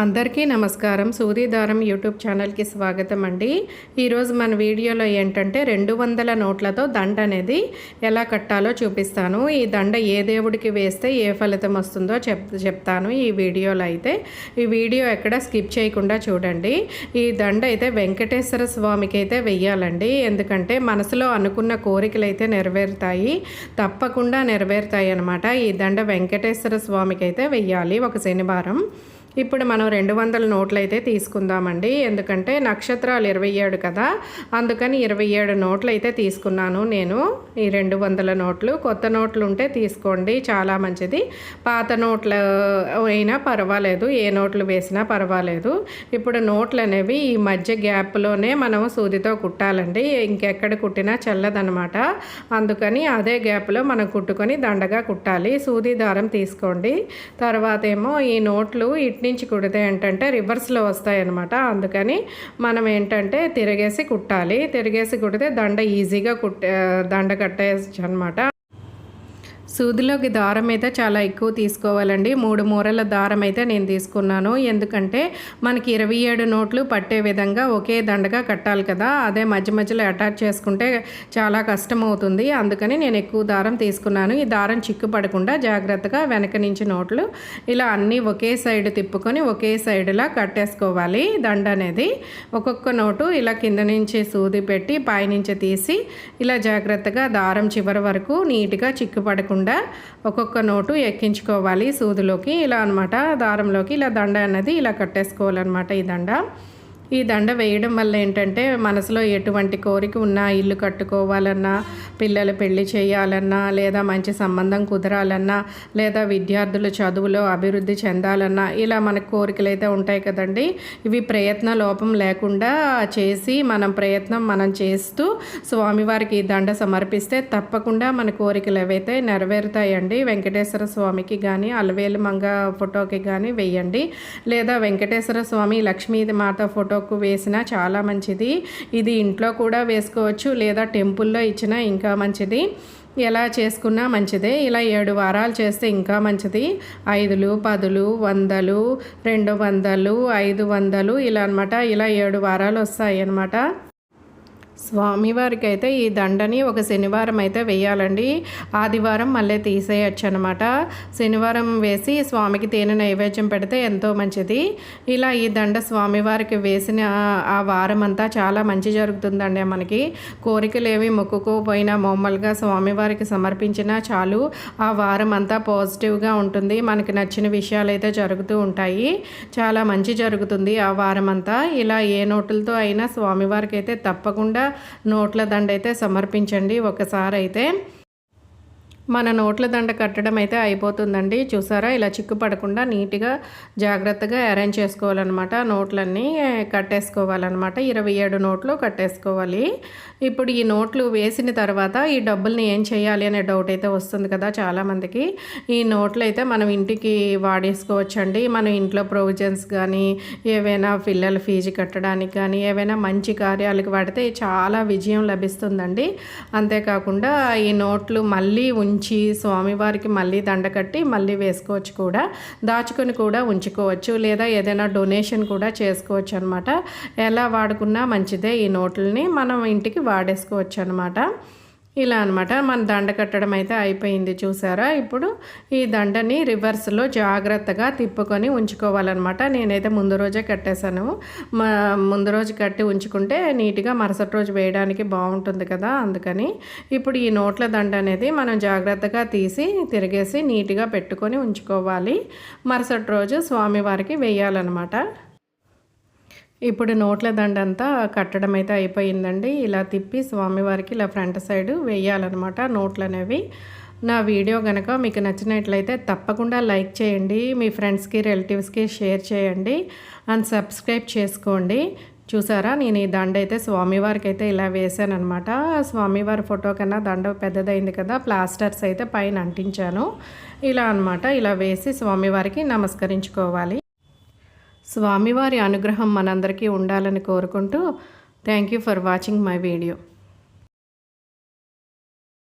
అందరికీ నమస్కారం. సూర్యదారం యూట్యూబ్ ఛానల్కి స్వాగతం అండి. ఈరోజు మన వీడియోలో ఏంటంటే రెండు వందల నోట్లతో దండ అనేది ఎలా కట్టాలో చూపిస్తాను. ఈ దండ ఏ దేవుడికి వేస్తే ఏ ఫలితం వస్తుందో చెప్ చెప్తాను ఈ వీడియోలో అయితే. ఈ వీడియో ఎక్కడ స్కిప్ చేయకుండా చూడండి. ఈ దండ అయితే వెంకటేశ్వర స్వామికి అయితే వెయ్యాలండి. ఎందుకంటే మనసులో అనుకున్న కోరికలు అయితే నెరవేరుతాయి. తప్పకుండా నెరవేరుతాయి అనమాట ఈ దండ వెంకటేశ్వర స్వామికి అయితే వెయ్యాలి ఒక శనివారం. ఇప్పుడు మనం రెండు వందల నోట్లయితే తీసుకుందామండి. ఎందుకంటే నక్షత్రాలు ఇరవై ఏడు కదా. అందుకని ఇరవై ఏడు నోట్లయితే తీసుకున్నాను నేను. ఈ రెండు వందల నోట్లు. కొత్త నోట్లు ఉంటే తీసుకోండి. చాలా మంచిది. పాత నోట్లు అయినా పర్వాలేదు. ఏ నోట్లు వేసినా పర్వాలేదు. ఇప్పుడు నోట్లు అనేవి ఈ మధ్య గ్యాప్లోనే మనం సూదితో కుట్టాలండి. ఇంకెక్కడ కుట్టినా చల్లదనమాట. అందుకని అదే గ్యాప్లో మనం కుట్టుకొని దండగా కుట్టాలి. సూది దారం తీసుకోండి. తర్వాత ఏమో ఈ నోట్లు ఇట్ నుంచి కుడితే ఏంటంటే రివర్స్లో వస్తాయన్నమాట. అందుకని మనం ఏంటంటే తిరిగేసి కుట్టాలి. తిరిగేసి కుడితే దండ ఈజీగా కుట్టే దండ కట్టేయచ్చు అనమాట సూదిలోకి దారం అయితే చాలా ఎక్కువ తీసుకోవాలండి. మూడు మూరల దారం అయితే నేను తీసుకున్నాను. ఎందుకంటే మనకి ఇరవై ఏడు నోట్లు పట్టే విధంగా ఒకే దండగా కట్టాలి కదా. అదే మధ్య మధ్యలో అటాచ్ చేసుకుంటే చాలా కష్టం అవుతుంది అందుకని నేను ఎక్కువ దారం తీసుకున్నాను. ఈ దారం చిక్కు పడకుండా జాగ్రత్తగా వెనక నుంచి నోట్లు ఇలా అన్నీ ఒకే సైడ్ తిప్పుకొని ఒకే సైడ్లా కట్టేసుకోవాలి. దండ అనేది ఒక్కొక్క నోటు ఇలా కింద నుంచి సూది పెట్టి పైనుంచి తీసి ఇలా జాగ్రత్తగా దారం చివరి వరకు నీట్గా చిక్కు పడకుండా లేకుండా ఒక్కొక్క నోటు ఎక్కించుకోవాలి. సూదిలోకి ఇలా అనమాట దారంలోకి ఇలా దండ అన్నది ఇలా కట్టేసుకోవాలన్నమాట ఈ దండ. ఈ దండ వేయడం వల్ల ఏంటంటే మనసులో ఎటువంటి కోరిక ఉన్నా ఇల్లు కట్టుకోవాలన్నా పిల్లలు పెళ్ళి చేయాలన్నా లేదా మంచి సంబంధం కుదరాలన్నా లేదా విద్యార్థులు చదువులో అభివృద్ధి చెందాలన్నా ఇలా మనకు కోరికలు అయితే ఉంటాయి కదండి. ఇవి ప్రయత్న లోపం లేకుండా చేసి మనం ప్రయత్నం మనం చేస్తూ స్వామివారికి దండ సమర్పిస్తే తప్పకుండా మన కోరికలు ఏవైతే నెరవేరుతాయండి వెంకటేశ్వర స్వామికి కానీ అలవేలు మంగ ఫోటోకి కానీ వెయ్యండి లేదా వెంకటేశ్వర స్వామి లక్ష్మీ మాత ఫోటో ఫ్రాక్ వేసినా చాలా మంచిది. ఇది ఇంట్లో కూడా వేసుకోవచ్చు లేదా టెంపుల్లో ఇచ్చినా ఇంకా మంచిది. ఎలా చేసుకున్నా మంచిదే. ఇలా ఏడు వారాలు చేస్తే ఇంకా మంచిది. ఐదులు పదులు వందలు రెండు వందలు ఐదు వందలు ఇలా అనమాట ఇలా ఏడు వారాలు వస్తాయి అన్నమాట స్వామివారికి అయితే ఈ దండని ఒక శనివారం అయితే వేయాలండి. ఆదివారం మళ్ళీ తీసేయచ్చు అనమాట శనివారం వేసి స్వామికి తేనె నైవేద్యం పెడితే ఎంతో మంచిది. ఇలా ఈ దండ స్వామివారికి వేసిన ఆ వారం అంతా చాలా మంచి జరుగుతుందండి మనకి. కోరికలు ఏమి మొక్కుకోపోయినా మామూలుగా స్వామివారికి సమర్పించినా చాలు ఆ వారం అంతా పాజిటివ్గా ఉంటుంది. మనకి నచ్చిన విషయాలు అయితే జరుగుతూ ఉంటాయి. చాలా మంచి జరుగుతుంది ఆ వారం అంతా ఇలా ఏ నోటులతో అయినా స్వామివారికి అయితే తప్పకుండా నోట్ల దండ అయితే సమర్పించండి. ఒకసారి అయితే మన నోట్ల దండ కట్టడం అయితే అయిపోతుందండి. చూసారా? ఇలా చిక్కు పడకుండా నీట్గా జాగ్రత్తగా అరేంజ్ చేసుకోవాలన్నమాట నోట్లన్నీ. కట్టేసుకోవాలన్నమాట. ఇరవై ఏడు నోట్లు కట్టేసుకోవాలి. ఇప్పుడు ఈ నోట్లు వేసిన తర్వాత ఈ డబ్బుల్ని ఏం చేయాలి అనే డౌట్ అయితే వస్తుంది కదా చాలామందికి. ఈ నోట్లు అయితే మనం ఇంటికి వాడేసుకోవచ్చండి. మనం ఇంట్లో ప్రొవిజన్స్ కానీ ఏవైనా పిల్లల ఫీజు కట్టడానికి కానీ ఏవైనా మంచి కార్యాలకు వాడితే చాలా విజయం లభిస్తుందండి. అంతేకాకుండా ఈ నోట్లు మళ్ళీ ఉంచి స్వామివారికి మళ్ళీ దండ కట్టి మళ్ళీ వేసుకోవచ్చు కూడా దాచుకొని కూడా ఉంచుకోవచ్చు లేదా ఏదైనా డొనేషన్ కూడా చేసుకోవచ్చు అనమాట ఎలా వాడుకున్నా మంచిదే ఈ నోట్లని మనం ఇంటికి వాడేసుకోవచ్చు అనమాట ఇలా అనమాట మన దండ కట్టడం అయితే అయిపోయింది చూసారా? ఇప్పుడు ఈ దండని రివర్స్లో జాగ్రత్తగా తిప్పుకొని ఉంచుకోవాలన్నమాట. నేనైతే ముందు రోజే కట్టేశాను. ముందు రోజు కట్టి ఉంచుకుంటే నీట్గా మరుసటి రోజు వేయడానికి బాగుంటుంది కదా అందుకని. ఇప్పుడు ఈ నోట్ల దండ అనేది మనం జాగ్రత్తగా తీసి తిరిగేసి నీట్గా పెట్టుకొని ఉంచుకోవాలి. మరుసటి రోజు స్వామివారికి వేయాలన్నమాట. ఇప్పుడు నోట్ల దండంతా కట్టడం అయితే అయిపోయిందండి. ఇలా తిప్పి స్వామివారికి ఇలా ఫ్రంట్ సైడ్ వేయాలన్నమాట నోట్లు అనేవి నా వీడియో కనుక మీకు నచ్చినట్లయితే తప్పకుండా లైక్ చేయండి మీ ఫ్రెండ్స్కి రిలేటివ్స్కి షేర్ చేయండి అండ్ సబ్స్క్రైబ్ చేసుకోండి. చూసారా? నేను ఈ దండ అయితే స్వామివారికి అయితే ఇలా వేసాను అనమాట స్వామివారి ఫోటో కన్నా దండ పెద్దదైంది కదా ప్లాస్టర్స్ అయితే పైన అంటించాను. ఇలా అనమాట ఇలా వేసి స్వామివారికి నమస్కరించుకోవాలి. స్వామివారి అనుగ్రహం మనందరికీ ఉండాలని కోరుకుంటూ thank you for watching my video